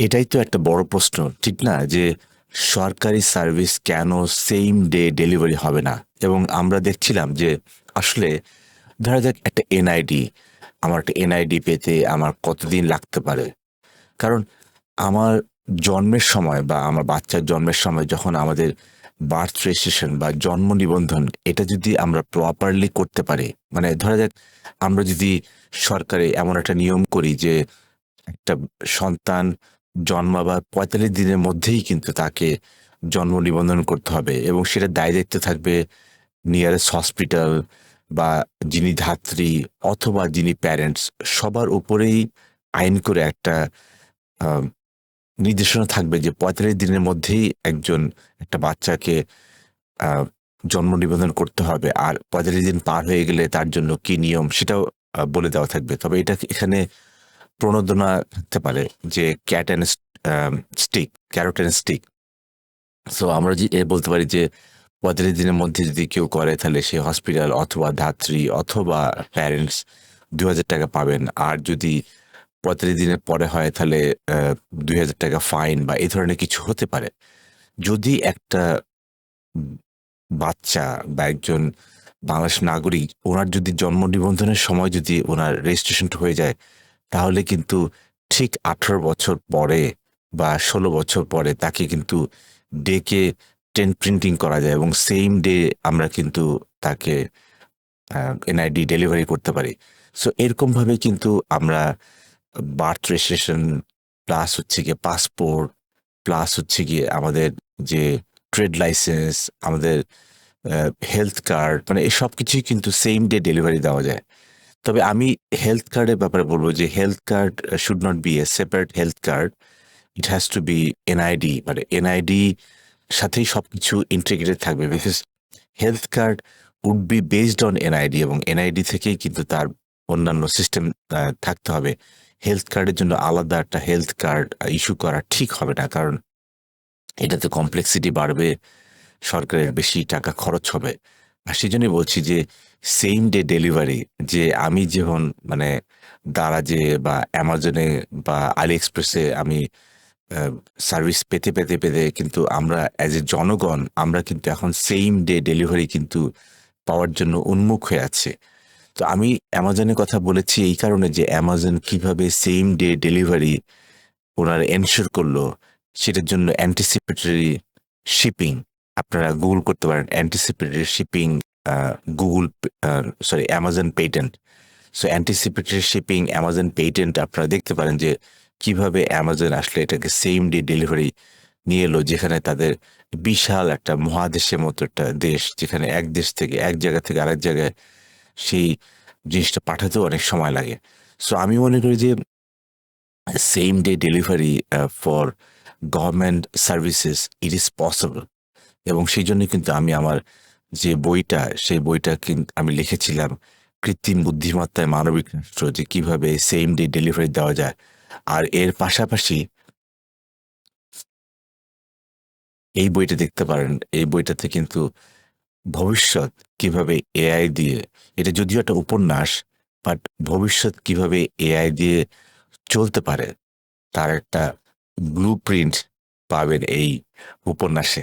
এটাই তো একটা বড় প্রশ্ন, ঠিক না? যে সরকারি সার্ভিস কেন সেম ডে ডেলিভারি হবে না? এবং আমরা দেখছিলাম যে আসলে ধরা যাক একটা এনআইডি আমার একটা এনআইডি পেতে আমার কতদিন লাগতে পারে? কারণ আমার জন্মের সময় বা আমার বাচ্চার জন্মের সময় যখন আমাদের বার্থ রেজিস্ট্রেশন বা জন্ম নিবন্ধন, এটা যদি আমরা প্রপারলি করতে পারি মানে ধরা যাক আমরা যদি সরকারে এমন একটা নিয়ম করি যে একটা সন্তান জন্মাবার পঁয়তাল্লিশ দিনের মধ্যেই কিন্তু তাকে জন্ম নিবন্ধন করতে হবে এবং সেটা দায় দায়িত্ব থাকবে নিয়ারেস্ট হসপিটাল বা যিনি ধাত্রী অথবা যিনি প্যারেন্টস সবার উপরেই আইন করে একটা নির্দেশনা থাকবে যে পঁয়তাল্লিশ দিনের মধ্যেই একজন একটা বাচ্চাকে জন্ম নিবন্ধন করতে হবে। আর পঁয়তাল্লিশ দিন পার হয়ে গেলে তার জন্য কি নিয়ম সেটাও বলে দেওয়া থাকবে। তবে এটা এখানে প্রণোদনা থাকতে পারে যে cat and stick carrot and stick so আমরা এ বলতে পারি যে পঁয়তাল্লিশ দিনের মধ্যে যদি কেউ করে, তাহলে সে হসপিটাল অথবা ধাত্রী অথবা প্যারেন্টস দু হাজার টাকা পাবেন। আর যদি পঁয়তাল্লিশ দিনের পরে হয়, তাহলে দুই হাজার টাকা ফাইন বা এই ধরনের কিছু হতে পারে। যদি একটা বাচ্চা বা একজন বাংলাদেশ নাগরিক, ওনার যদি জন্ম নিবন্ধনের সময় যদি ওনার রেজিস্ট্রেশনটা হয়ে যায় তাহলে কিন্তু ঠিক আঠারো বছর পরে বা ষোলো বছর পরে তাকে কিন্তু ডেকে টেন প্রিন্টিং করা যায় এবং সেম ডে আমরা কিন্তু তাকে এনআইডি ডেলিভারি করতে পারি। সো এরকমভাবে কিন্তু আমরা বার্থ রেজিস্ট্রেশন প্লাস হচ্ছে গিয়ে পাসপোর্ট, প্লাস হচ্ছে গিয়ে আমাদের যে ট্রেড লাইসেন্স, আমাদের হেলথ কার্ড মানে এসব কিছুই কিন্তু সেম ডে ডেলিভারি দেওয়া যায়। তবে আমি হেলথ কার্ডের ব্যাপারে বলব যে health card should not be a separate health card it has to be NID মানে এনআইডি সাথেই সব কিছু ইন্টিগ্রেটেড থাকবে because health card would be based on NID এবং এনআইডি থেকেই কিন্তু তার অন্যান্য সিস্টেম থাকতে হবে। হেলথ কার্ডের জন্য আলাদা একটা হেলথ কার্ড ইস্যু করা ঠিক হবে না কারণ এটাতে কমপ্লেক্সিটি বাড়বে, সরকারের বেশি টাকা খরচ হবে। আর সেই জন্যই বলছি যে সেম ডে ডেলিভারি যে আমি যখন মানে দারাজে বা অ্যামাজনে বা আলি এক্সপ্রেসে আমি সার্ভিস পেতে পেতে পেতে কিন্তু আমরা অ্যাজ এ জনগণ, আমরা কিন্তু এখন সেম ডে ডেলিভারি কিন্তু পাওয়ার জন্য উন্মুখ হয়ে আছে। তো আমি অ্যামাজনের কথা বলেছি এই কারণে যে অ্যামাজন কীভাবে সেম ডে ডেলিভারি ওনারা এনশোর করল, সেটার জন্য অ্যান্টিসিপেটরি শিপিং আপনারা গুগল করতে পারেন anticipatory shipping Google sorry Amazon patent so anticipatory shipping Amazon patent আপনারা দেখতে পারেন যে কীভাবে অ্যামাজন আসলে এটাকে সেম ডে ডেলিভারি নিয়ে এলো যেখানে তাদের বিশাল একটা মহাদেশের মতো একটা দেশ, যেখানে এক দেশ থেকে এক জায়গা থেকে আরেক জায়গায় সেই জিনিসটা পাঠাতেও অনেক সময় লাগে। সো আমি মনে করি যে same day delivery for government services it is possible এবং সেই জন্য কিন্তু আমি আমার যে বইটা, সেই বইটা কিন্তু আমি লিখেছিলাম কৃত্রিম বুদ্ধিমত্তায় মানবিক রাষ্ট্র, যে কীভাবে সেম ডে ডেলিভারি দেওয়া যায়। আর এর পাশাপাশি এই বইটা দেখতে পারেন, এই বইটাতে কিন্তু ভবিষ্যৎ কীভাবে এআই দিয়ে, এটা যদিও একটা উপন্যাস বাট ভবিষ্যৎ কীভাবে এআই দিয়ে চলতে পারে, তার একটা ব্লু প্রিন্ট পাবেন এই উপন্যাসে।